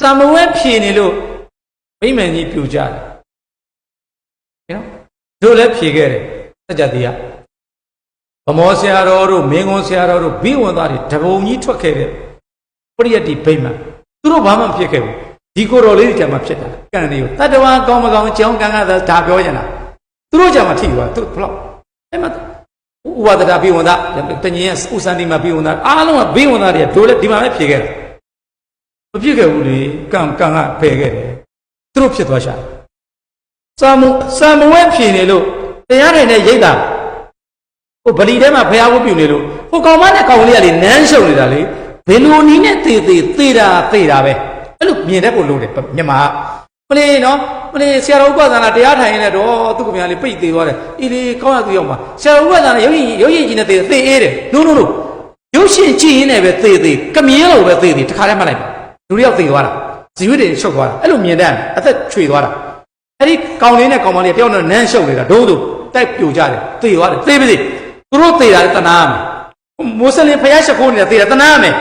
စာမဝဲဖြေနေလို့မိမ့်မယ်ကြီးပြူကြတယ်နော်တို့လည်းဖြေခဲ့တယ်စัจ jati ကဗမောဆရာတော်တို့မင်းကုန်းဆရာတော်တို့ဘိဝန္သားတွေတပုံကြီးထွက်ခဲ့တဲ့ပရိယတ်တိဗိမ့်မှန်သူတို့ဘာမှမဖြစ်ခဲ့ဘူးဒီကိုယ်တော်လေးတွေကြမှာဖြစ်တာကံတွေကိုတတ္တဝါကောင်းမကောင်းကြောင်းကံကသာဒါပြောရင်လားသူတို့ကြမှာထိသွားသူဘလောက်အဲ့မှာဥဝဒတာဘိဝန္တာတညင်ဥစန္ဒီမှာဘိဝန္တာအားလုံးကဘိဝန္တာတွေတို့လည်းဒီမှာပဲဖြေခဲ့တာ မဖြစ်ခဲ့ဘူးလေကံကံကဖယ်ခဲ့တယ်သူတို့ဖြစ်သွားရှာစာမစာမဝဲဖြေနေလို့တရားတွေနဲ့ရိတ်တာဟိုဗလီထဲမှာဖျားဖို့ပြုနေလို့ဟိုကောင်မနဲ့ကောင်လေးကလေနန်းရှုံနေတာလေဘယ်လိုနည်းနဲ့သေသေးသေတာသေတာပဲအဲ့လိုမြင်တတ်ဖို့လိုတယ်မြန်မာကမလေးနော်မလေးဆရာတော်ဥပဒနာတရားထိုင်နေတော့သူ့ကမြန်လေးပိတ်သေးသွားတယ်အေးလေကောင်းရသူရောက်မှာဆရာတော်ဥပဒနာရုပ်ရင်ရုပ်ရင်ကြီးနဲ့သေသေအေးတယ်နိုးနိုးနိုးရုပ်ရှင်ကြည့်ရင်းနဲ့ပဲသေသေးကမြင်းလိုပဲသေသေးတခါတည်းမှတ်လိုက်ပါ လူတစ်ယောက်သေသွားတာဇီဝိတ္တေချုပ်သွားတာအဲ့လိုမြင်တတ်အသက်ချွေသွားတာအဲ့ဒီကောင်လေးနဲ့ကောင်မလေးတယောက်နဲ့နန်းရှုပ်နေတာဒိုးဒိုးတိုက်ပြိုကြတယ်သေသွားတယ်သေပါစေသူတို့သေတာလည်းတနာရမယ်မွတ်စလင်ဖယားရှိခိုးနေတာသေတာတနာရမယ်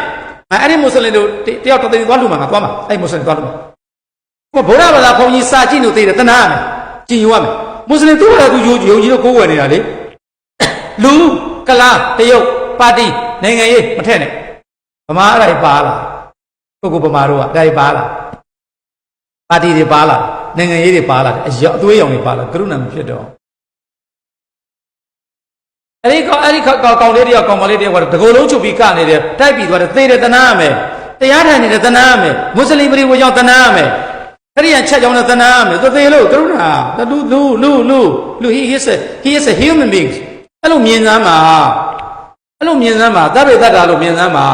အဲ့ဒီမွတ်စလင်တို့တယောက်တစ်သိန်းသွားလူမှာငါသွားမှာအဲ့မွတ်စလင်သွားလူမှာဟိုဗုဒ္ဓဘာသာဘုန်းကြီးစာကြည့်လို့သေတယ်တနာရမယ်ကြည်ညိုရမယ်မွတ်စလင်သူ့ဘာသာသူယုံကြည်ယုံကြည်လို့ကိုးဝယ်နေတာလေလူကလားတရုတ်ပါတီနိုင်ငံရေးမထက်နဲ့ဗမာအဲ့ဒါပါလား ကိုကိုဗမာတို့ကအဲ့ဒါပါလားပါတီတွေပါလားနိုင်ငံရေးတွေပါလားအရောအသွေးရောင်တွေပါလားကရုဏာမဖြစ်တော့အဲ့ဒီကောင်အဲ့ဒီကောင်ကောင်လေးတယောက်ကောင်မလေးတယောက်ကတကိုယ်လုံးချုပ်ပြီးကနေတယ်တိုက်ပြီးသွားတယ်သေတယ်တနာရမယ်တရားထိုင်နေတယ်တနာရမယ်မွတ်စလင်ပြည်ဝကြောင့်တနာရမယ်ခရိယန်ချက်ကြောင့်လည်းတနာရမယ်သူသေလို့ကရုဏာလူလူလူလူလူ he is a he is a human being အဲ့လိုမြင်စမ်းပါအဲ့လိုမြင်စမ်းပါသဗ္ဗေတ္တာလို့မြင်စမ်းပါ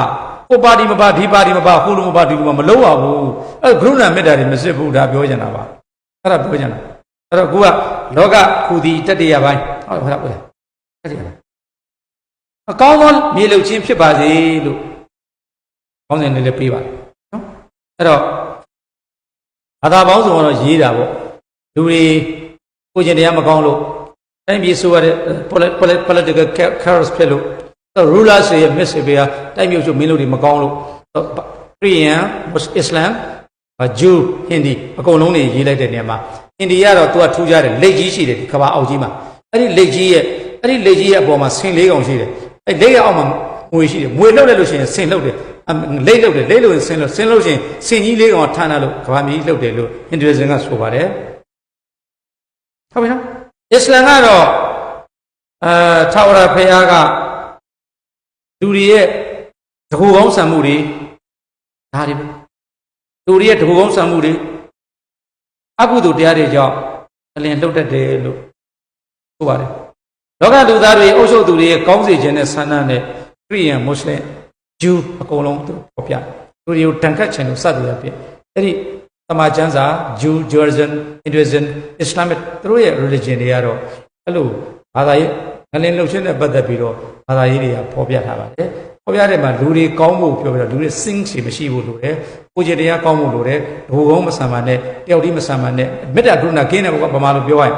ဟိုပါတီမပါဒီပါတီမပါဟိုလိုမပါဒီလိုမမလုံးပါဘူးအဲ့ကရုဏာမေတ္တာတွေမစစ်ဘူးဒါပြောချင်တာပါအဲ့ဒါပြောချင်တာအဲ့တော့ကိုကလောကခုဒီတတ္တရာပိုင်းဟုတ်ဟုတ်ဟုတ်တတ္တရာပိုင်းအကောင်းဆုံးမြေလုချင်းဖြစ်ပါစေလို့ကောင်းစဉ်လေးလည်းပေးပါနော်အဲ့တော့ဘာသာပေါင်းစုံကတော့ရေးတာပေါ့လူတွေကိုကျင်တရားမကောင်းလို့တိုင်းပြည်ဆိုရတဲ့ political chaos ဖြစ်လို့ rulers ရဲ့ message ပဲတိုင်းပြည်ချုပ်မင်းတို့တွေမကောင်းလို့ Korean Islam Jew Hindi အကုန်လုံးတွေရေးလိုက်တဲ့နေရာမှာအိန္ဒိယတော့သူကထူးခြားတယ်လက်ကြီးရှိတယ်ဒီကဘာအောက်ကြီးမှာအဲ့ဒီလက်ကြီးရဲ့အဲ့ဒီလက်ကြီးရဲ့အပေါ်မှာဆင်လေးကောင်ရှိတယ်အဲ့လက်ရဲ့အောက်မှာငွေရှိတယ်ငွေလှုပ်လိုက်လို့ရှိရင်ဆင်လှုပ်တယ်လိတ်လှုပ်တယ်လိတ်လို့ဆင်လှုပ်ဆင်လှုပ်ရှင်ဆင်ကြီးလေးကောင်ထမ်းလာလို့ကဘာမီလှုပ်တယ်လို့ Hinduism ကဆိုပါတယ်ဟုတ်ပြီနော်အစ္စလမ်ကတော့အဲထာဝရဘုရားက လူတွေရဲ့တကူကောင်းဆံမှုတွေဒါတွေပဲလူတွေရဲ့တကူကောင်းဆံမှုတွေအကုသိုလ်တရားတွေကြောင့်အလင်လှုပ်တတ်တယ်လို့ဆိုပါတယ်လောကလူသားတွေအုပ်ချုပ်သူတွေရဲ့ကောင်းစေခြင်းနဲ့ဆန္ဒနဲ့ခရိယန်မွတ်စလင်ဂျူးအကုန်လုံးသူပေါ်ပြလူတွေကိုတန်ခတ်ခြင်းလို့စသည်အဖြစ်အဲ့ဒီတမန်ကျမ်းစာဂျူးဂျော်ဇန်အင်ဒွေဇန်အစ္စလာမစ်သူတို့ရဲ့ religion တွေကတော့အဲ့လိုဘာသာရေးငလင်လှုပ်ခြင်းနဲ့ပတ်သက်ပြီးတော့ ဘာသာရေးတွေကဖော်ပြထားပါတယ်ဖော်ပြတဲ့မှာလူတွေကောင်းဖို့ပြောပြီးတော့လူတွေ sing ရှိမရှိဖို့လိုတယ်ကိုကြည်တရားကောင်းဖို့လိုတယ်ဘိုးကုန်းမဆံပါနဲ့တယောက်တည်းမဆံပါနဲ့မေတ္တာကရုဏာကင်းတဲ့ဘုရားဗမာလိုပြောရရင်